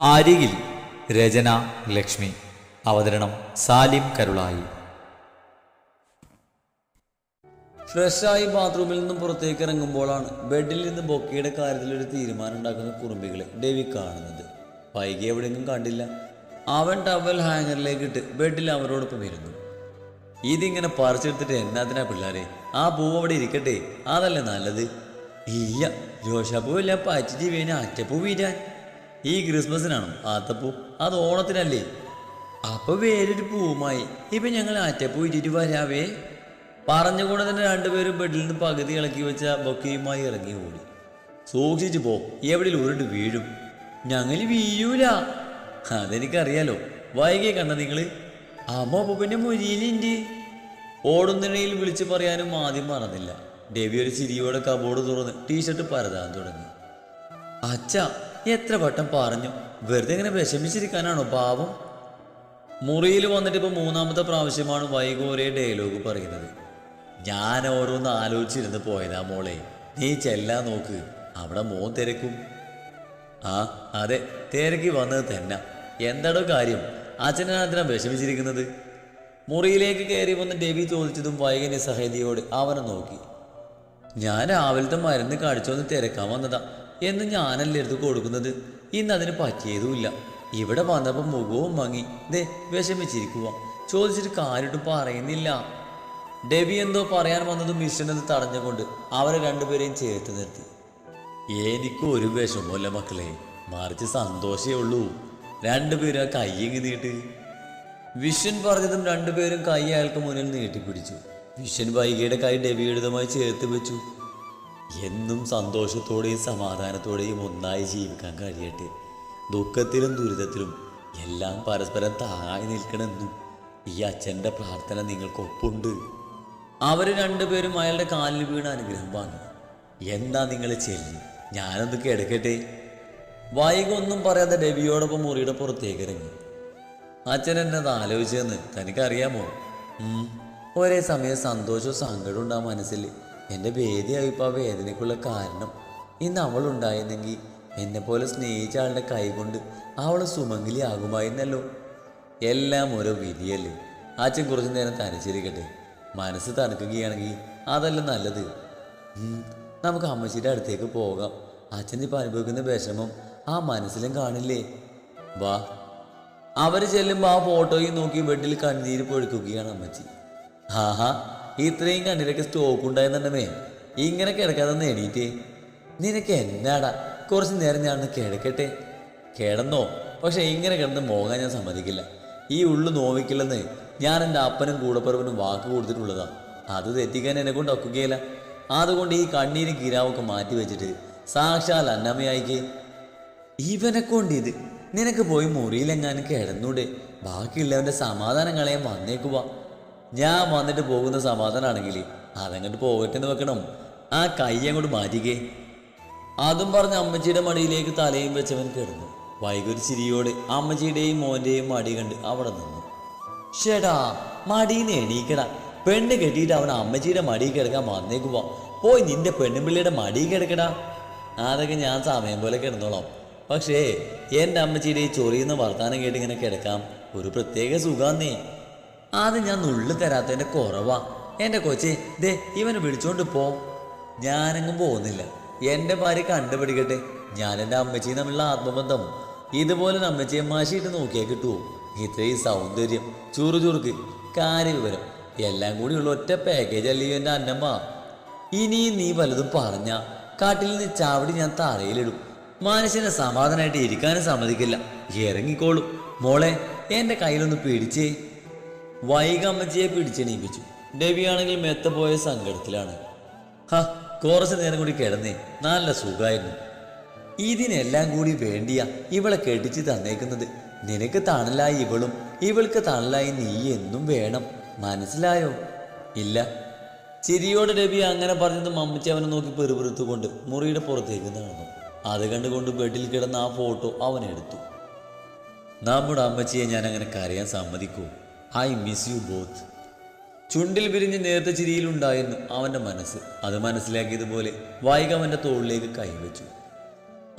അരികിൽ രചന ലക്ഷ്മി അവതരണം സാലിം കരുളായി. ഫ്രഷായി ബാത്റൂമിൽ നിന്നും പുറത്തേക്ക് ഇറങ്ങുമ്പോഴാണ് ബെഡിൽ നിന്ന് ബൊക്കയുടെ കാര്യത്തിൽ ഒരു തീരുമാനം ഉണ്ടാക്കുന്ന കുറുമ്പികളെ ഡെവി കാണുന്നത്. വൈകി എവിടെയെങ്കിലും കണ്ടില്ല. അവൻ ടവൽ ഹാങ്ങറിലേക്ക് ഇട്ട് ബെഡിൽ അവരോടൊപ്പം ഇരുന്നു. ഇതിങ്ങനെ പറിച്ചെടുത്തിട്ട് എന്നാത്തിനാ പിള്ളേരെ? ആ പൂവ് അവിടെ ഇരിക്കട്ടെ. അതല്ലേ നല്ലത്? ഇല്ല രോഷാപ്പൂവില്ല പച്ച വീണ അറ്റപ്പൂ വീരാൻ ഈ ക്രിസ്മസിനാണോ? ആത്തപ്പൂ. അത് ഓണത്തിനല്ലേ? അപ്പൊ വേറൊരു പൂവുമായി. ഇപ്പൊ ഞങ്ങൾ അറ്റപ്പൂ ഇട്ടിട്ട് വരാവേ. പറഞ്ഞുകൊണ്ട് തന്നെ രണ്ടുപേരും ബെഡിൽ നിന്ന് പകുതി ഇളക്കി വെച്ച ബൊക്കയുമായി ഇറങ്ങി ഓടി. സൂക്ഷിച്ചു പോ. എവിടെ ഉരുണ്ട് വീഴും. ഞങ്ങൾ വീഴൂല. അതെനിക്കറിയാലോ. വൈകിയെ കണ്ട നിങ്ങൾ? അമ്മ പിന്നെ മൊഴിയിലുണ്ട് ഓടുന്നിടയിൽ വിളിച്ചു പറയാനും ആദ്യം മറന്നില്ല. ഡേവി ഒരു ചിരിയോടെ കബോർഡ് തുറന്ന് ടീഷർട്ട് പരതാൻ തുടങ്ങി. അച്ഛ എത്ര വട്ടം പറഞ്ഞു? വെറുതെ ഇങ്ങനെ വിഷമിച്ചിരിക്കാനാണോ പാവം? മുറിയിൽ വന്നിട്ട് ഇപ്പൊ മൂന്നാമത്തെ പ്രാവശ്യമാണ് വൈകോരേ ഡയലോഗ് പറയുന്നത്. ഞാൻ ഓരോന്ന് ആലോചിച്ചിരുന്ന് പോയതാ മോളെ. നീ ചെല്ലാൻ നോക്ക്. അവിടെ മോൻ തിരക്കും. ആ അതെ തിരക്കി വന്നത് തന്നെ. എന്താടോ കാര്യം? അച്ഛനാത്തിനാ വിഷമിച്ചിരിക്കുന്നത്? മുറിയിലേക്ക് കയറി വന്ന് ഡെവി ചോദിച്ചതും വൈകന്റെ സഹേദിയോട് അവനെ നോക്കി. ഞാൻ രാവിലത്തെ മരുന്ന് കാണിച്ചോന്ന് തിരക്കാൻ വന്നതാ. എന്ന് ഞാനല്ലേ എടുത്ത് കൊടുക്കുന്നത്? ഇന്ന് അതിന് പറ്റിയതുമില്ല. ഇവിടെ വന്നപ്പോൾ മുഖവും മങ്ങി. ദേ വിഷമിച്ചിരിക്കുക ചോദിച്ചിട്ട് കാര്യമായിട്ടും പറയുന്നില്ല. ഡെബി എന്തോ പറയാൻ വന്നത് മിഷനത് തടഞ്ഞുകൊണ്ട് അവരെ രണ്ടുപേരെയും ചേർത്ത് നിർത്തി. എനിക്ക് ഒരു വിഷമമല്ല മക്കളെ. മറിച്ച് സന്തോഷേ ഉള്ളൂ. രണ്ടുപേരും ആ കയ്യെങ്ങി നീട്ട്? വിഷൻ പറഞ്ഞതും രണ്ടുപേരും കൈ അയാൾക്ക് മുന്നിൽ നീട്ടിപ്പിടിച്ചു. വിഷൻ വൈകിയുടെ കൈ ഡെബിയുടേതുമായി ചേർത്ത് വെച്ചു. എന്നും സന്തോഷത്തോടെയും സമാധാനത്തോടെയും ഒന്നായി ജീവിക്കാൻ കഴിയട്ടെ. ദുഃഖത്തിലും ദുരിതത്തിലും എല്ലാം പരസ്പരം താങ്ങായി നിൽക്കണമെന്നും ഈ അച്ഛന്റെ പ്രാർത്ഥന നിങ്ങൾക്കൊപ്പുണ്ട് അവർ രണ്ടുപേരും അയാളുടെ കാലിൽ വീണ അനുഗ്രഹം വാങ്ങി. എന്താ നിങ്ങൾ ചെല്ലി. ഞാനൊന്ന് കിടക്കട്ടെ. വൈകൊന്നും പറയാതെ ഡെബിയോടൊപ്പം മുറിയുടെ പുറത്തേക്ക് ഇറങ്ങി. അച്ഛൻ എന്നത് ആലോചിച്ചെന്ന് തനിക്കറിയാമോ. ഒരേ സമയം സന്തോഷവും സങ്കടവും ഉണ്ടാ മനസ്സിൽ. എന്റെ ഭേദിയായിപ്പോൾ ആ വേദനയ്ക്കുള്ള കാരണം ഇന്ന് എന്നെ പോലെ സ്നേഹിച്ച ആളുടെ കൈകൊണ്ട് അവളെ സുമംഗലി ആകുമായിരുന്നല്ലോ. എല്ലാം ഓരോ വിധിയല്ലേ? അച്ഛൻ കുറച്ച് നേരം തനിച്ചിരിക്കട്ടെ. മനസ്സ് തണുക്കുകയാണെങ്കിൽ അതല്ല നല്ലത്. നമുക്ക് അമ്മച്ചിയുടെ അടുത്തേക്ക് പോകാം. അച്ഛൻ ഇപ്പം അനുഭവിക്കുന്ന വിഷമം ആ മനസ്സിലും കാണില്ലേ? വാ. അവർ ചെല്ലുമ്പോൾ ആ ഫോട്ടോയും നോക്കി ബെഡിൽ കണ്ണീര് പൊഴുക്കുകയാണ് അമ്മച്ചി. ആഹാ ഇത്രയും കണ്ണിലൊക്കെ സ്റ്റോക്ക് ഉണ്ടായെന്നുണ്ടമേ ഇങ്ങനെ കിടക്കാതെ നേടിയിട്ട് നിനക്ക് എന്നാടാ? കുറച്ച് നേരം ഞാൻ കിടക്കട്ടെ. കിടന്നോ? പക്ഷെ ഇങ്ങനെ കിടന്ന് മോകാൻ ഞാൻ സമ്മതിക്കില്ല. ഈ ഉള്ളു നോവിക്കില്ലെന്ന് ഞാൻ എന്റെ അപ്പനും കൂടപ്പറവനും വാക്ക് കൊടുത്തിട്ടുള്ളതാ. അത് തെറ്റിക്കാൻ എന്നെ കൊണ്ട് ഒക്കുകയില്ല. അതുകൊണ്ട് ഈ കണ്ണീരും കിരാവൊക്കെ മാറ്റി വെച്ചിട്ട് സാക്ഷാൽ അന്നമ്മയായിക്ക് ഇവനെ കൊണ്ട് ഇത്? നിനക്ക് പോയി മുറിയിലെങ്ങാനും കിടന്നൂടെ? ബാക്കിയുള്ളവന്റെ സമാധാനം കളയാൻ വന്നേക്കുവാ ഞാൻ വന്നിട്ട് പോകുന്ന സമാധാനമാണെങ്കിൽ അതങ്ങോട്ട് പോകട്ടെ എന്ന് വെക്കണം. ആ കൈ അങ്ങോട്ട് മാറ്റിക്കേ. അതും പറഞ്ഞ് അമ്മച്ചിയുടെ മടിയിലേക്ക് തലയും വെച്ചവൻ കിടന്നു. വൈകൊരു ചിരിയോടെ അമ്മച്ചിയുടെയും മോന്റെയും മടി കണ്ട് അവിടെ നിന്നു. ഷേടാ മടിന്ന് എണീക്കടാ. പെണ്ണ് കെട്ടിയിട്ട് അവൻ അമ്മച്ചിയുടെ മടി കിടക്കാൻ വന്നേക്കുവാ പോയി നിന്റെ പെണ്ണുപിള്ളിയുടെ മടി കിടക്കടാ. അതൊക്കെ ഞാൻ സമയം പോലെ കിടന്നോളാം. പക്ഷേ എന്റെ അമ്മച്ചിയുടെ ഈ ചൊറിയുന്ന വർത്താനം കേട്ട് ഇങ്ങനെ കിടക്കാം. ഒരു പ്രത്യേക സുഖാന്നേ. അത് ഞാൻ നുള്ളു തരാത്തതിന്റെ കുറവാ. എന്റെ കൊച്ചേ ദേ ഇവനെ വിളിച്ചോണ്ട് പോ. ഞാനെങ്ങും പോകുന്നില്ല. എന്റെ ഭാര്യ കണ്ടുപിടിക്കട്ടെ. ഞാൻ എന്റെ അമ്മച്ചിയും തമ്മിലുള്ള ആത്മബന്ധം ഇതുപോലെ അമ്മച്ചിയെ മാശിയിട്ട് നോക്കിയാൽ കിട്ടുമോ ഇത്രയും സൗന്ദര്യം. ചുറു ചുറുക്ക്. കാര്യവിവരം. എല്ലാം കൂടി ഉള്ള ഒറ്റ പാക്കേജ് അല്ലയോ എന്റെ അന്നമ്മ? ഇനിയും നീ വലുതും പറഞ്ഞ. കാട്ടിൽ നിന്ന് ചാവടി ഞാൻ തറയിലിടും. മനുഷ്യനെ സമാധാനമായിട്ട് ഇരിക്കാനും സമ്മതിക്കില്ല. ഇറങ്ങിക്കോളും. മോളെ എന്റെ കയ്യിലൊന്ന് പിടിച്ചേ. വൈകമ്മച്ചിയെ പിടിച്ചെണീപ്പിച്ചു. ഡെവിയാണെങ്കിൽ മെത്തപ്പോയ സങ്കടത്തിലാണ്. ഹ കുറച്ച് നേരം കൂടി കിടന്നേ. നല്ല സുഖമായിരുന്നു ഇതിനെല്ലാം കൂടി വേണ്ടിയ ഇവളെ കെട്ടിച്ച് തന്നേക്കുന്നത്. നിനക്ക് തണലായി ഇവളും. ഇവൾക്ക് തണലായി നീ എന്നും വേണം. മനസ്സിലായോ? ഇല്ല. ചിരിയോടെ രവി അങ്ങനെ പറഞ്ഞത് മമ്മച്ചി അവനെ നോക്കി പെറുപെറുത്തുകൊണ്ട് മുറിയുടെ പുറത്തേക്ക് നടന്നു. അത് കണ്ടുകൊണ്ട് ബെഡിൽ കിടന്ന ആ ഫോട്ടോ അവൻ എടുത്തു നമ്മുടെ അമ്മച്ചിയെ ഞാൻ അങ്ങനെ കരയാൻ സമ്മതിക്കൂ. ഐ മിസ് യു ബോത്ത് ചുണ്ടിൽ വിരിഞ്ഞ് നേരത്തെ ചിരിയിലുണ്ടായിരുന്നു അവന്റെ മനസ്സ് അത് മനസ്സിലാക്കിയതുപോലെ വൈകി അവന്റെ തോളിലേക്ക് കൈവച്ചു.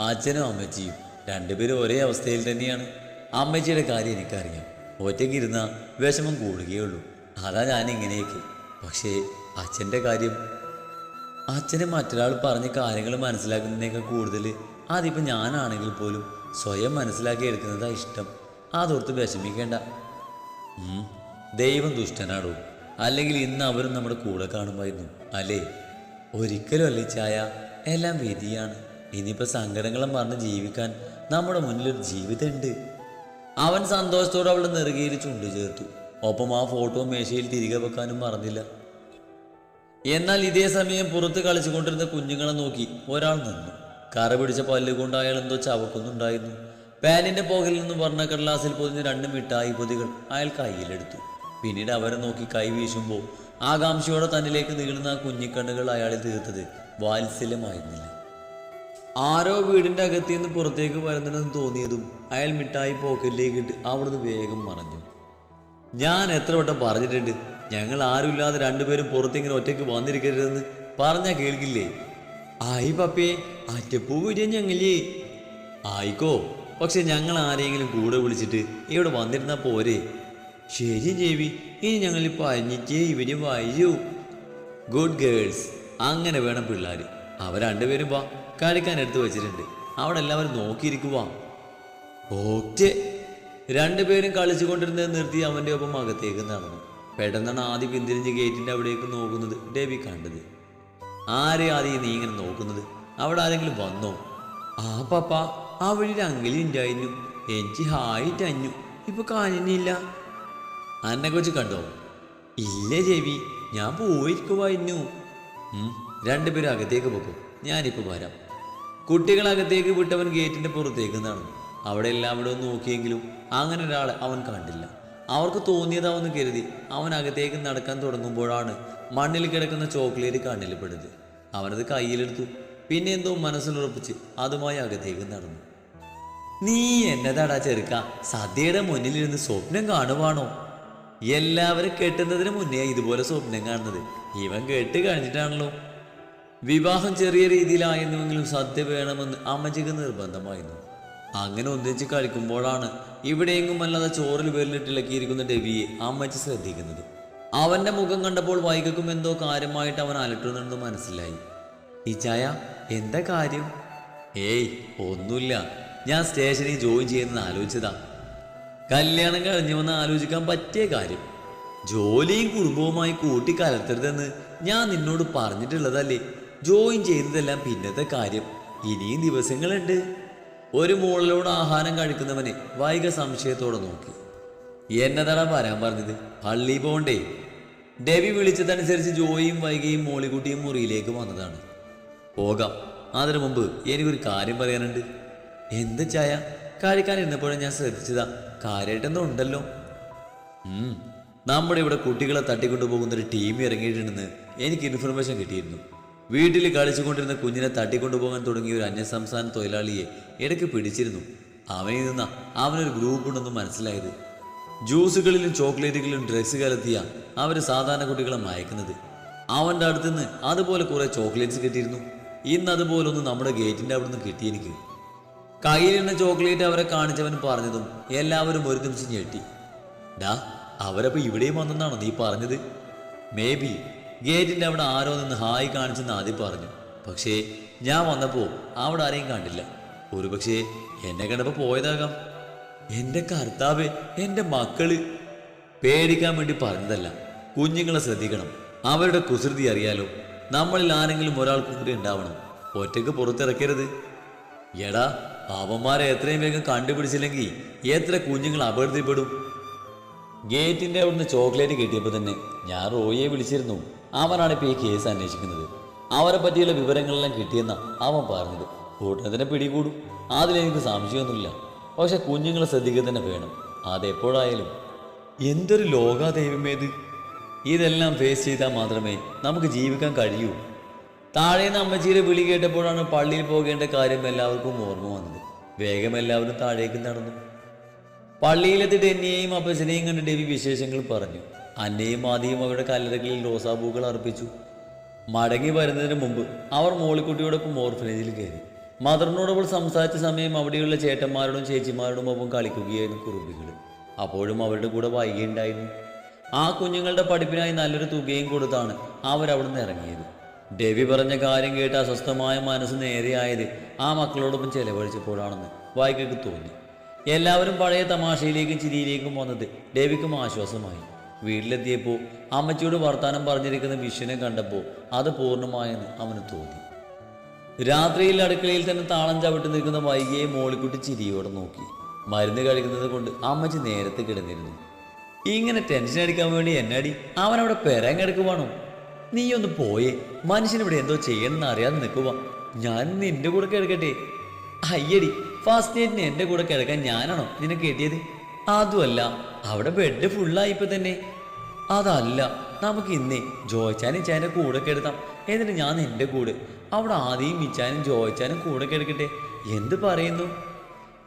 അച്ഛനും അമ്മച്ചിയും രണ്ടുപേരും ഒരേ അവസ്ഥയിൽ തന്നെയാണ്. അമ്മച്ചിയുടെ കാര്യം എനിക്കറിയാം. ഒറ്റയ്ക്ക് ഇരുന്ന വിഷമം കൂടുകയുള്ളൂ. അതാ ഞാൻ ഇങ്ങനെയൊക്കെ പക്ഷേ അച്ഛന്റെ കാര്യം അച്ഛനെ മറ്റൊരാൾ പറഞ്ഞ കാര്യങ്ങൾ മനസ്സിലാക്കുന്നതിനേക്കാൾ കൂടുതൽ അതിപ്പോൾ ഞാനാണെങ്കിൽ പോലും സ്വയം മനസ്സിലാക്കി എടുക്കുന്നതാണ് ഇഷ്ടം. അതോർത്ത് വിഷമിക്കേണ്ട. ദൈവം ദുഷ്ടനാടോ അല്ലെങ്കിൽ ഇന്ന് അവരും നമ്മുടെ കൂടെ കാണുമായിരുന്നു. അല്ലേ? ഒരിക്കലും അല്ലേ ചായ? എല്ലാം വിധിയാണ്. ഇനിയിപ്പോൾ സങ്കടങ്ങളും പറഞ്ഞ് ജീവിക്കാൻ നമ്മുടെ മുന്നിലൊരു ജീവിതമുണ്ട്. അവൻ സന്തോഷത്തോടെ അവളുടെ നെറുകയിൽ ചുണ്ടു ചേർത്തു. ഒപ്പം ആ ഫോട്ടോ മേശയിൽ തിരികെ വെക്കാനും മറന്നില്ല. എന്നാൽ ഇതേ സമയം പുറത്ത് കളിച്ചുകൊണ്ടിരുന്ന കുഞ്ഞുങ്ങളെ നോക്കി ഒരാൾ നിന്നു. കറ പിടിച്ച പല്ലുകൊണ്ട് അയാൾ എന്തോ ചവക്കുന്നുണ്ടായിരുന്നു. പാനിന്റെ പോകലിൽ നിന്ന് പറഞ്ഞ കടലാസിൽ പൊതിഞ്ഞ രണ്ട് മിഠായി പൊതികൾ അയാൾ കയ്യിലെടുത്തു. പിന്നീട് അവരെ നോക്കി കൈ വീശുമ്പോൾ ആകാംക്ഷയോടെ തന്നിലേക്ക് നീളുന്ന ആ കുഞ്ഞിക്കണ്ണുകൾ അയാളിൽ തീർത്തത് വാത്സല്യമായിരുന്നില്ല. ആരോ വീടിന്റെ അകത്തു നിന്ന് പുറത്തേക്ക് വരുന്നുണ്ടെന്ന് തോന്നിയതും അയാൾ മിഠായി പോക്കറ്റിലേക്ക് ഇട്ട് അവിടുന്ന് വേഗം മറഞ്ഞു. ഞാൻ എത്ര വട്ടം പറഞ്ഞിട്ടുണ്ട് ഞങ്ങൾ ആരുമില്ലാതെ രണ്ടുപേരും പുറത്തിങ്ങനെ ഒറ്റയ്ക്ക് വന്നിരിക്കരുതെന്ന് പറഞ്ഞാ കേൾക്കില്ലേ? ആയി പപ്പേ അറ്റപ്പൂ വിടിയ ഞങ്ങളേ ആയിക്കോ പക്ഷെ ഞങ്ങൾ ആരെങ്കിലും കൂടെ വിളിച്ചിട്ട് ഇവിടെ വന്നിരുന്നാൽ പോരെ. ശരി ജേവി ഇനി ഞങ്ങൾ പഞ്ഞിട്ടേ ഇവന് വയ്യൂ ഗുഡ് ഗേൾസ് അങ്ങനെ വേണം പിള്ളേർ അവർ രണ്ടുപേരും വാ കളിക്കാൻ എടുത്തു വെച്ചിട്ടുണ്ട്. അവിടെ എല്ലാവരും നോക്കിയിരിക്കുവാ. ഓക്കെ. രണ്ടുപേരും കളിച്ചു കൊണ്ടിരുന്നത് നിർത്തി അവന്റെ ഒപ്പം അകത്തേക്ക് നടന്നു. പെട്ടെന്നാണ് ആദ്യം പിന്തിരിഞ്ഞ് ഗേറ്റിന്റെ അവിടേക്ക് നോക്കുന്നത് ഡേവി കണ്ടത്. ആരെ ആദ്യം നീ ഇങ്ങനെ നോക്കുന്നത്? അവിടെ ആരെങ്കിലും വന്നോ? ആ പപ്പ. അങ്കിളി ഉണ്ടായിരുന്നു എനിക്ക് ഹായിട്ട് അഞ്ഞു. ഇപ്പൊ കാണുന്നില്ല അന്നെ കൊച്ചു കണ്ടോ? ഇല്ല ജെവി ഞാൻ പോയിരിക്കുവായിരുന്നു. ഉം, രണ്ടുപേരും അകത്തേക്ക് പോകും ഞാനിപ്പോ വരാം. കുട്ടികൾ അകത്തേക്ക് വിട്ടവൻ ഗേറ്റിന്റെ പുറത്തേക്ക് നടന്നു. അവിടെ എല്ലാം ഇവിടെ ഒന്ന് നോക്കിയെങ്കിലും അങ്ങനെ ഒരാളെ അവൻ കണ്ടില്ല. അവർക്ക് തോന്നിയതാവെന്ന് കരുതി അവൻ അകത്തേക്ക് നടക്കാൻ തുടങ്ങുമ്പോഴാണ് മണ്ണിൽ കിടക്കുന്ന ചോക്ലേറ്റ് കണ്ണിൽ പെടുന്നത്. അവനത് കയ്യിലെടുത്തു. പിന്നെ എന്തോ മനസ്സിലുറപ്പിച്ച് അതുമായി അകത്തേക്ക് നടന്നു. നീ എന്നതാടാ ചെറുക്ക? സദ്യയുടെ മുന്നിലിരുന്ന് സ്വപ്നം കാണുവാണോ? എല്ലാവരും കെട്ടുന്നതിന് മുന്നേ ഇതുപോലെ സ്വപ്നം കാണുന്നത് ഇവൻ കേട്ട് കഴിഞ്ഞിട്ടാണല്ലോ. വിവാഹം ചെറിയ രീതിയിലായിരുന്നുവെങ്കിലും സദ്യ വേണമെന്ന് അമ്മച്ചിക്ക് നിർബന്ധമായിരുന്നു. അങ്ങനെ ഒന്നിച്ച് കഴിക്കുമ്പോഴാണ് ഇവിടെയെങ്ങും അല്ലാതെ ചോറിൽ വേലിട്ടിളക്കിയിരിക്കുന്ന ഡെവിയെ അമ്മച്ചി ശ്രദ്ധിക്കുന്നത്. അവന്റെ മുഖം കണ്ടപ്പോൾ വൈകക്കും എന്തോ കാര്യമായിട്ട് അവൻ അലട്ടുന്നുണ്ടെന്ന് മനസ്സിലായി. ഈ ചായ എന്താ കാര്യം? ഏയ് ഒന്നുമില്ല. ഞാൻ സ്റ്റേഷനിൽ ജോയിൻ ചെയ്യുന്നത് ആലോചിച്ചതാ. കല്യാണം കഴിഞ്ഞു വന്ന് ആലോചിക്കാൻ പറ്റിയ കാര്യം. ജോലിയും കുടുംബവുമായി കൂട്ടിക്കലർത്തരുതെന്ന് ഞാൻ നിന്നോട് പറഞ്ഞിട്ടുള്ളതല്ലേ. ജോയിൻ ചെയ്യുന്നതെല്ലാം പിന്നത്തെ കാര്യം. ഇനിയും ദിവസങ്ങളുണ്ട്. ഒരു മോളിലോട് ആഹാരം കഴിക്കുന്നവനെ വൈക സംശയത്തോടെ നോക്കി. എന്നതാടാ വരാൻ പറഞ്ഞത്? പള്ളി പോണ്ടേ. ഡെവി വിളിച്ചതനുസരിച്ച് ജോയിയും വൈകയും മോളിക്കുട്ടിയും മുറിയിലേക്ക് വന്നതാണ്. പോകാം. അതിനു മുമ്പ് എനിക്കൊരു കാര്യം പറയാനുണ്ട്. എന്ത് ചായ? കഴിക്കാനിരുന്നപ്പോഴും ഞാൻ ശ്രദ്ധിച്ചതാ. കാര്യമായിട്ടൊന്നും ഉണ്ടല്ലോ. നമ്മുടെ ഇവിടെ കുട്ടികളെ തട്ടിക്കൊണ്ടുപോകുന്ന ഒരു ടീം ഇറങ്ങിയിട്ടുണ്ടെന്ന് എനിക്ക് ഇൻഫർമേഷൻ കിട്ടിയിരുന്നു. വീട്ടിൽ കളിച്ചുകൊണ്ടിരുന്ന കുഞ്ഞിനെ തട്ടിക്കൊണ്ടുപോകാൻ തുടങ്ങിയ ഒരു അന്യസംസ്ഥാന തൊഴിലാളിയെ ഇടയ്ക്ക് പിടിച്ചിരുന്നു. അവനിൽ നിന്ന അവനൊരു ഗ്രൂപ്പ് ഉണ്ടെന്ന് മനസ്സിലായത്. ജ്യൂസുകളിലും ചോക്ലേറ്റുകളിലും ഡ്രസ്സ് കലർത്തിയ അവർ സാധാരണ കുട്ടികളെ മയക്കുന്നത്. അവന്റെ അടുത്തുനിന്ന് അതുപോലെ കുറേ ചോക്ലേറ്റ്സ് കിട്ടിയിരുന്നു. ഇന്ന് അതുപോലൊന്നും നമ്മുടെ ഗേറ്റിന്റെ അവിടെ നിന്ന് കിട്ടി എനിക്ക്. കയ്യിലിരുന്ന ചോക്ലേറ്റ് അവരെ കാണിച്ചവൻ പറഞ്ഞതും എല്ലാവരും ഒരു നിമിഷം ഞെട്ടി. ഡാ അവരപ്പോൾ ഇവിടെയും വന്നെന്നാണോ നീ പറഞ്ഞത്? മേ ബി ഗേറ്റിന്റെ അവിടെ ആരോ നിന്ന് ഹായ് കാണിച്ചെന്ന് ആദ്യം പറഞ്ഞു. പക്ഷേ ഞാൻ വന്നപ്പോൾ അവിടെ ആരെയും കണ്ടില്ല. ഒരുപക്ഷെ എന്നെ കണ്ടപ്പോ പോയതാകാം. എന്റെ കർത്താവ് എന്റെ മക്കൾ. പേടിക്കാൻ വേണ്ടി പറഞ്ഞതല്ല കുഞ്ഞുങ്ങളെ ശ്രദ്ധിക്കണം. അവരുടെ കുസൃതി അറിയാലോ. നമ്മളിൽ ആരെങ്കിലും ഒരാൾ കൂടി ഉണ്ടാവണം. ഒറ്റയ്ക്ക് പുറത്തിറക്കരുത്. എടാ അവന്മാരെ എത്രയും വേഗം കണ്ടുപിടിച്ചില്ലെങ്കിൽ എത്ര കുഞ്ഞുങ്ങൾ അപകടത്തിൽപ്പെടും ഗേറ്റിന്റെ അവിടുന്ന് ചോക്ലേറ്റ് കിട്ടിയപ്പോൾ തന്നെ ഞാൻ റോയിയെ വിളിച്ചിരുന്നു. അവനാണ് ഇപ്പോൾ ഈ കേസ് അന്വേഷിക്കുന്നത്. അവരെ പറ്റിയുള്ള വിവരങ്ങളെല്ലാം കിട്ടിയെന്ന അവൻ പറഞ്ഞത്. കൂട്ടത്തിനെ പിടികൂടും. അതിലെനിക്ക് സംശയമൊന്നുമില്ല. പക്ഷെ കുഞ്ഞുങ്ങളെ ശ്രദ്ധിക്കുക തന്നെ വേണം. അതെപ്പോഴായാലും. എന്തൊരു ലോകാ ദൈവമേത് ഇതെല്ലാം ഫേസ് ചെയ്താൽ മാത്രമേ നമുക്ക് ജീവിക്കാൻ കഴിയൂ. താഴേന്ന് അമ്മച്ചിയുടെ വിളി കേട്ടപ്പോഴാണ് പള്ളിയിൽ പോകേണ്ട കാര്യം എല്ലാവർക്കും ഓർമ്മ വന്നത്. വേഗം എല്ലാവരും താഴേക്ക് നടന്നു. പള്ളിയിലെത്തിയിട്ട് എന്നെയും അപ്പച്ചനെയും കണ്ട് ദേവി വിശേഷങ്ങൾ പറഞ്ഞു. അന്നയും ആദ്യം അവരുടെ കല്ലറകളിൽ റോസാപ്പൂക്കൾ അർപ്പിച്ചു. മടങ്ങി വരുന്നതിന് മുമ്പ് അവർ മോളിക്കുട്ടിയോടൊപ്പം ഓർഫനേജിൽ കയറി. മദറിനോട് അവൾ സംസാരിച്ച സമയം അവിടെയുള്ള ചേട്ടന്മാരോടും ചേച്ചിമാരോടും ഒപ്പം കളിക്കുകയായിരുന്നു കുറുമ്പികൾ അപ്പോഴും അവരുടെ കൂടെ വൈകിയുണ്ടായിരുന്നു ആ കുഞ്ഞുങ്ങളുടെ പഠിപ്പിനായി നല്ലൊരു തുകയും കൊടുത്താണ് അവരവിടുന്ന് ഇറങ്ങിയത്. ഡെവി പറഞ്ഞ കാര്യം കേട്ട് അസ്വസ്ഥമായ മനസ്സ് നേരെയായത് ആ മക്കളോടൊപ്പം ചെലവഴിച്ചപ്പോഴാണെന്ന് വായിക്കക്ക് തോന്നി. എല്ലാവരും പഴയ തമാശയിലേക്കും ചിരിയിലേക്കും വന്നത് ഡേവിക്കും ആശ്വാസമായി. വീട്ടിലെത്തിയപ്പോൾ അമ്മച്ചിയോട് വർത്താനം പറഞ്ഞിരിക്കുന്ന വിഷുവിനെ കണ്ടപ്പോൾ അത് പൂർണമായെന്ന് അവന് തോന്നി. രാത്രിയിൽ അടുക്കളയിൽ തന്നെ താളം ചവിട്ടി നിൽക്കുന്ന വൈകിയെ മോളിക്കുട്ടി ചിരിയോടെ നോക്കി. മരുന്ന് കഴിക്കുന്നത് കൊണ്ട് അമ്മച്ചി നേരത്തെ കിടന്നിരുന്നു. ഇങ്ങനെ ടെൻഷൻ അടിക്കാൻ വേണ്ടി എന്നടി? അവനവിടെ പെരങ്ങെടുക്കുവാണോ നീ ഒന്ന് പോയേ. മനുഷ്യനിവിടെ എന്തോ ചെയ്യണമെന്ന് അറിയാതെ നിൽക്കുക ഞാൻ നിന്റെ കൂടെ കിടക്കട്ടെ. അയ്യടി ഫാസ്റ്റ് നൈറ്റിന് എന്റെ കൂടെ കിടക്കാൻ ഞാനാണോ നിന്നെ കെട്ടിയത്? അതുമല്ല അവിടെ ബെഡ് ഫുള്ളായി ഇപ്പൊ തന്നെ. അതല്ല നമുക്ക് ഇന്നേ ജോയിച്ചാനും ചേനെ കൂടെ കിടത്താം. എന്നിട്ട് ഞാൻ നിന്റെ കൂടെ. അവിടെ ആദ്യം മിച്ചാനും ജോയിച്ചാനും കൂടെ കിടക്കട്ടെ. എന്ത് പറയുന്നു?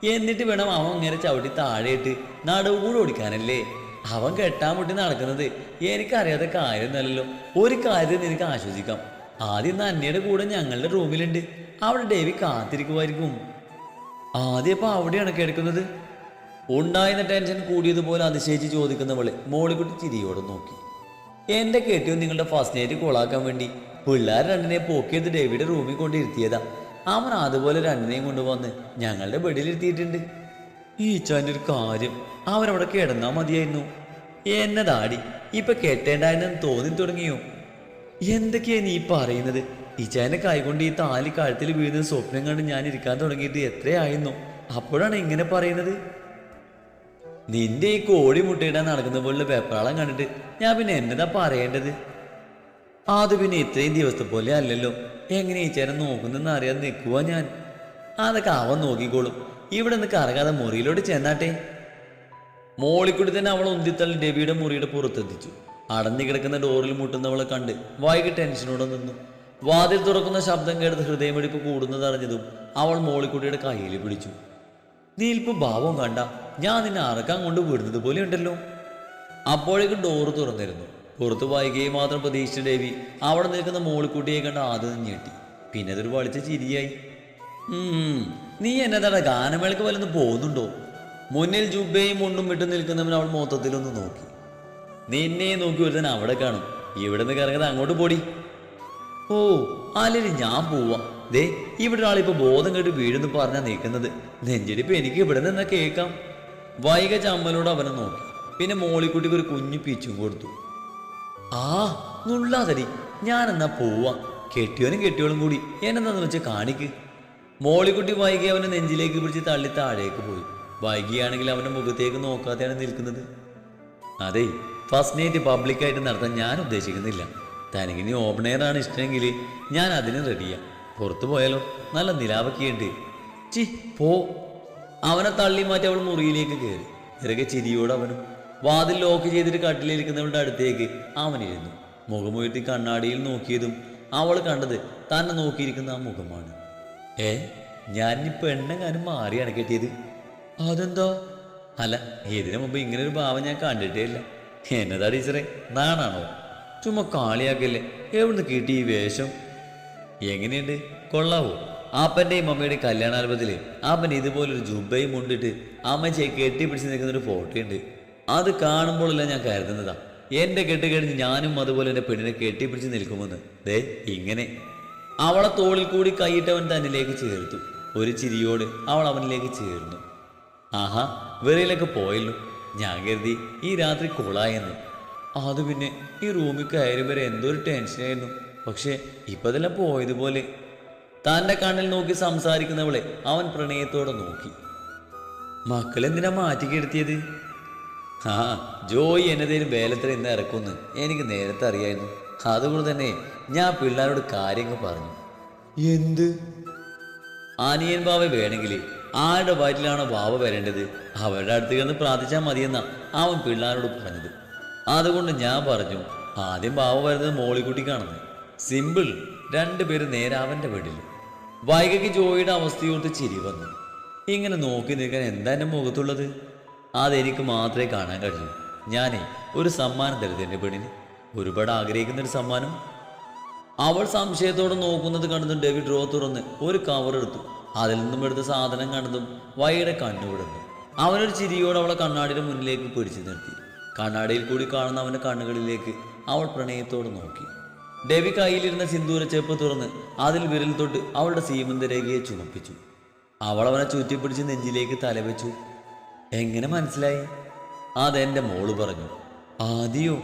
എന്നിട്ട് വേണം അവൻ ഇങ്ങനെ ചവിട്ടി താഴെയിട്ട് നടുവ് കൂടെ ഓടിക്കാനല്ലേ അവൻ കെട്ടാൻ മുട്ടി നടക്കുന്നത് എനിക്കറിയാത്ത കാര്യമൊന്നുമല്ലല്ലോ ഒരു കാര്യം നിനക്ക് ആശ്വസിക്കാം. ആദ്യം നന്നയുടെ കൂടെ ഞങ്ങളുടെ റൂമിലുണ്ട്. അവിടെ ഡേവി കാത്തിരിക്കുമായിരിക്കും. ആദ്യം ഇപ്പം അവിടെയാണ് കിടക്കുന്നത്. ഉണ്ടായിരുന്ന ടെൻഷൻ കൂടിയതുപോലെ അതിശയിച്ച് ചോദിക്കുന്നവളെ മോളിക്കുട്ടി ചിരിയോടെ നോക്കി. എന്റെ കെട്ടിയോ നിങ്ങളുടെ ഫസ്റ്റ് നൈറ്റ് കൊളാക്കാൻ വേണ്ടി പിള്ളേർ രണ്ടിനെ പോക്കിയത് ഡേവിയുടെ റൂമിൽ കൊണ്ടിരുത്തിയതാ. അവൻ അതുപോലെ രണ്ടിനെയും കൊണ്ടുവന്ന് ഞങ്ങളുടെ ബെഡിലിരുത്തിയിട്ടുണ്ട് ഈ ചാന്റെ ഒരു കാര്യം. അവരവിടെ കിടന്നാ മതിയായിരുന്നു. എന്നതാടി ഇപ്പൊ കെട്ടേണ്ടായെന്ന് തോന്നി തുടങ്ങിയോ? എന്തൊക്കെയാ നീ പറയുന്നത്? ഇച്ചാന്റെ കൈകൊണ്ട് ഈ താലി കഴുത്തിൽ വീഴുന്ന സ്വപ്നം കണ്ട് ഞാൻ ഇരിക്കാൻ തുടങ്ങിയിട്ട് എത്രയായിരുന്നു അപ്പോഴാണ് ഇങ്ങനെ പറയുന്നത്. നിന്റെ ഈ കോടി മുട്ടയിടാൻ നടക്കുന്ന പോലുള്ള വെപ്രാളം കണ്ടിട്ട് ഞാൻ പിന്നെ എന്നതാ പറയേണ്ടത്? അത് പിന്നെ ഇത്രയും ദിവസത്തെ പോലെ അല്ലല്ലോ. എങ്ങനെ ഈ ചേരൻ നോക്കുന്നെന്ന് അറിയാതെ നിൽക്കുക ഞാൻ. അതൊക്കെ അവൻ നോക്കിക്കോളും. ഇവിടെ നിന്ന് കറങ്ങാതെ മുറിയിലോട്ട് ചെന്നാട്ടെ. മോളിക്കൂടി തന്നെ അവൾ ഉന്തിത്തള്ളി ഡെബിയുടെ മുറിയുടെ പുറത്തെത്തിച്ചു. അടഞ്ഞു കിടക്കുന്ന ഡോറിൽ മുട്ടുന്നവളെ കണ്ട് വൈകി ടെൻഷനോടെ നിന്നു. വാതിൽ തുറക്കുന്ന ശബ്ദം കേട്ട് ഹൃദയമിടിപ്പ് കൂടുന്നതറിഞ്ഞതും അവൾ മോളിക്കുട്ടിയുടെ കയ്യിൽ പിടിച്ചു. നീ നീൽപ്പ് ഭാവം കണ്ട ഞാൻ നിന്നെ അറക്കാൻ കൊണ്ട് വിടുന്നത് പോലെ ഉണ്ടല്ലോ. അപ്പോഴേക്കും ഡോറ് തുറന്നിരുന്നു. പുറത്ത് വൈകിയെ മാത്രം പ്രതീക്ഷിച്ച ദേവി അവിടെ നിൽക്കുന്ന മോളിക്കുട്ടിയെ കണ്ട് ആദ്യം ഞെട്ടി. പിന്നെ അതൊരു വളിച്ച ചിരിയായി. നീ എന്നെ എന്നതാണ് ഗാനമേളക്ക് വല്ലൊന്ന് പോകുന്നുണ്ടോ? മുന്നിൽ ജുബയും മുണ്ടും വിട്ടു നിൽക്കുന്നവൻ അവൾ മൊത്തത്തിലൊന്ന് നോക്കി. നിന്നെ നോക്കി ഒരുത്തൻ അവിടെ കാണും. ഇവിടെ നിന്ന് കറങ്ങുന്നത് അങ്ങോട്ട് പോടി. ഓ അല്ലെങ്കിൽ ഞാൻ പോവാ. ദേ ഇവിടെ ഒരാളിപ്പോ ബോധം കേട്ട് വീഴുന്നു പറഞ്ഞാ നിൽക്കുന്നത്. നെഞ്ചിടിപ്പ് എനിക്ക് ഇവിടെ നിന്നാ കേൾക്കാം. വൈക ചമ്മലോട് അവനെ നോക്കി. പിന്നെ മോളിക്കുട്ടിക്ക് ഒരു കുഞ്ഞു പിച്ചും കൊടുത്തു. ആ നുള്ളാതടി. ഞാൻ എന്നാ പോവാ. കെട്ടിയോനും കെട്ടിയോളും കൂടി. എന്നെന്താന്ന് വെച്ചാൽ കാണിക്ക്. മോളിക്കുട്ടി വൈകി അവനെ നെഞ്ചിലേക്ക് പിടിച്ച് തള്ളി താഴേക്ക് പോയി. വൈകിയാണെങ്കിൽ അവന്റെ മുഖത്തേക്ക് നോക്കാതെയാണ് നിൽക്കുന്നത്. അതെ ഫസ്റ്റ് നൈറ്റ് പബ്ലിക്കായിട്ട് നടത്താൻ ഞാൻ ഉദ്ദേശിക്കുന്നില്ല. തനിക്ക് ഇനി ഓപ്പൺ എയർ ആണ് ഇഷ്ടമെങ്കിൽ ഞാൻ അതിന് റെഡിയാ പുറത്തു പോയാലോ? നല്ല നിലാവൊക്കെയുണ്ട് ചി പോ. അവനെ തള്ളി മാറ്റി അവൾ മുറിയിലേക്ക് കയറി. ഇറകെ ചിരിയോട് അവനും വാതിൽ ലോക്ക് ചെയ്തിട്ട് കട്ടിലിരിക്കുന്നവളുടെ അടുത്തേക്ക് അവനിരുന്നു മുഖമുയർത്തി കണ്ണാടിയിൽ നോക്കിയതും അവൾ കണ്ടത് തന്നെ നോക്കിയിരിക്കുന്ന ആ മുഖമാണ്. ഏ ഞാനിപ്പോൾ എണ്ണങ്ങാനും മാറിയാണ് കെട്ടിയത്. അതെന്താ? അല്ല ഇതിനു മുമ്പ് ഇങ്ങനെ ഒരു ഭാവം ഞാൻ കണ്ടിട്ടേ ഇല്ല. എന്നതാ ടീച്ചറെ നാണാണോ? ചുമ്മാ കാളിയാക്കല്ലേ? എവിടുന്ന് കിട്ടി ഈ വേഷം? എങ്ങനെയുണ്ട്? കൊള്ളാവോ? ആപ്പന്റെയും അമ്മയുടെയും കല്യാണാൽബത്തിൽ ആപ്പൻ ഇതുപോലൊരു ജുബയും മുണ്ടിട്ട് അമ്മച്ചയെ കെട്ടിപ്പിടിച്ച് നിൽക്കുന്ന ഒരു ഫോട്ടോ ഉണ്ട് അത് കാണുമ്പോഴല്ല ഞാൻ കരുതുന്നതാ. എന്റെ കെട്ട് കഴിഞ്ഞ് ഞാനും അതുപോലെ എന്റെ പെണ്ണിനെ കെട്ടിപ്പിടിച്ച് നിൽക്കുമെന്ന്. ദേ ഇങ്ങനെ. അവളെ തോളിൽ കൂടി കൈയിട്ടവൻ തന്നിലേക്ക് ചേർത്തു. ഒരു ചിരിയോട് അവൾ അവനിലേക്ക് ചേർന്നു. ആഹാ വെറിയിലൊക്കെ പോയല്ലോ. ഞാൻ കരുതി ഈ രാത്രി കൊളായെന്ന്. അത് പിന്നെ ഈ റൂമിൽ കയറി വരെ എന്തോ ഒരു ടെൻഷനായിരുന്നു പക്ഷേ ഇപ്പൊ അതെല്ലാം പോയതുപോലെ. തന്റെ കണ്ണിൽ നോക്കി സംസാരിക്കുന്നവളെ അവൻ പ്രണയത്തോടെ നോക്കി. മക്കളെന്തിനാ മാറ്റിക്കെടുത്തിയത് ആ ജോയി എന്നതേലും വേലത്തിൽ ഇന്ന് ഇറക്കുമെന്ന് എനിക്ക് നേരത്തെ അറിയായിരുന്നു. അതുകൊണ്ട് തന്നെ ഞാൻ പിള്ളേരോട് കാര്യങ്ങൾ പറഞ്ഞു. എന്ത്? ആനിയൻ ബാവ വേണമെങ്കിൽ ആരുടെ വയറ്റിലാണോ ബാവ വരേണ്ടത്? അവരുടെ അടുത്ത് കന്ന് പ്രാർത്ഥിച്ചാൽ മതിയെന്ന അവൻ പിള്ളേരോട് പറഞ്ഞത്. അതുകൊണ്ട് ഞാൻ പറഞ്ഞു ആദ്യം ബാവ വരുന്നത് മോളിക്കുട്ടിക്കാണെന്ന് സിമ്പിൾ രണ്ടുപേരും നേരെ അവന്റെ വീട്ടിൽ. വൈകയ്ക്ക് ജോയിയുടെ അവസ്ഥയോർത്ത് ചിരി വന്നു. ഇങ്ങനെ നോക്കി നിൽക്കാൻ എന്താ എന്റെ മുഖത്തുള്ളത്? അതെനിക്ക് മാത്രമേ കാണാൻ കഴിയൂ. ഞാനേ ഒരു സമ്മാനം തരുത് എന്റെ പെണ്ണിന്? ഒരുപാട് ആഗ്രഹിക്കുന്ന ഒരു സമ്മാനം. അവൾ സംശയത്തോടെ നോക്കുന്നത് കണ്ടതും ഡേവിഡ് ഡ്രോ തുറന്ന് ഒരു കവർ എടുത്തു. അതിൽ നിന്നും എടുത്ത സാധനം കണ്ടതും വൈയുടെ കണ്ണുവിടുന്നു അവനൊരു ചിരിയോടെ അവളെ കണ്ണാടിയുടെ മുന്നിലേക്ക് പിടിച്ചു നിർത്തി. കണ്ണാടിയിൽ കൂടി കാണുന്ന അവന്റെ കണ്ണുകളിലേക്ക് അവൾ പ്രണയത്തോടെ നോക്കി. ഡെവി കയ്യിലിരുന്ന സിന്ദൂര ചെപ്പ് തുറന്ന് അതിൽ വിരൽ തൊട്ട് അവളുടെ സീമന്തരേഖയെ ചുമപ്പിച്ചു. അവൾ അവനെ ചുറ്റിപ്പിടിച്ച് നെഞ്ചിലേക്ക് തലവെച്ചു. എങ്ങനെ മനസ്സിലായി? അതെന്റെ മോൾ പറഞ്ഞു. ആദിയോ?